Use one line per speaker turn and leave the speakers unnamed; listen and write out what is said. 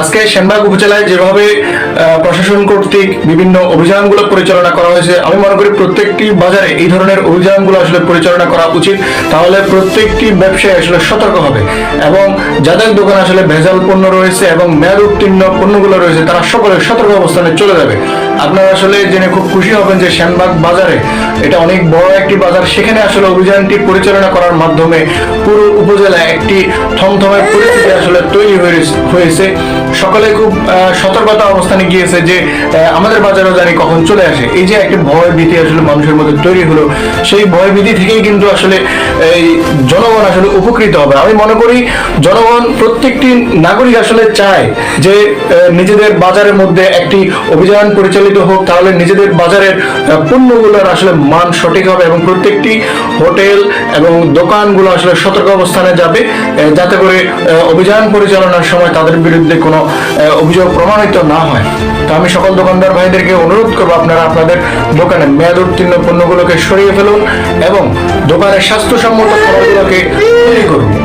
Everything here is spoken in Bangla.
আজকে সেনবাগ উপজেলায় যেভাবে প্রশাসন কর্তৃক বিভিন্ন অভিযানগুলো পরিচালনা করা হয়েছে, আমি মনে করি প্রত্যেকটি বাজারে এই ধরনের অভিযানগুলো আসলে পরিচালনা করা উচিত। তাহলে প্রত্যেকটি ব্যবসায়ী আসলে সতর্ক হবে এবং যাদের দোকানে আসলে ভেজাল পণ্য রয়েছে এবং মেয়াদ উত্তীর্ণ পণ্যগুলো রয়েছে, তারা সকলে সতর্ক অবস্থানে চলে যাবে। আপনারা আসলে জেনে খুব খুশি হবেন যে শ্যানবাগ বাজারে এটা অনেক বড় একটি বাজার। সেখানে আসলে অভিযানটি পরিচালনা করার মাধ্যমে পুরো উপজেলায় একটি থমথমে পরিস্থিতি আসলে তৈরি হয়েছে- সকলে খুব সতর্কতা অবস্থানে গিয়েছে যে আমাদের বাজারও জানি কখন চলে আসে। এই যে একটা ভয় ভীতি আসলে মানুষের মধ্যে তৈরি হলো, সেই ভয় ভীতি থেকেই কিন্তু আসলে এই জনগণ আসলে উপকৃত হবে। আমি মনে করি জনগণ প্রত্যেকটি নাগরিক আসলে চায় যে নিজেদের বাজারের মধ্যে একটি অভিযান পরিচালিত হোক, তাহলে নিজেদের বাজারের পণ্যগুলোর আসলে মান সঠিক হবে এবং প্রত্যেকটি হোটেল এবং দোকানগুলো আসলে সতর্ক অবস্থানে যাবে যাতে করে অভিযান পরিচালনার সময় তাদের বিরুদ্ধে কোনো অভিযোগ প্রমাণিত না হয়। তো আমি সকল দোকানদার ভাইদেরকে অনুরোধ করব আপনারা আপনাদের দোকানে মেয়াদ উত্তীর্ণ পণ্যগুলোকে সরিয়ে ফেলুন এবং দোকানের স্বাস্থ্যসম্মত খাবারগুলোকে তৈরি করুন।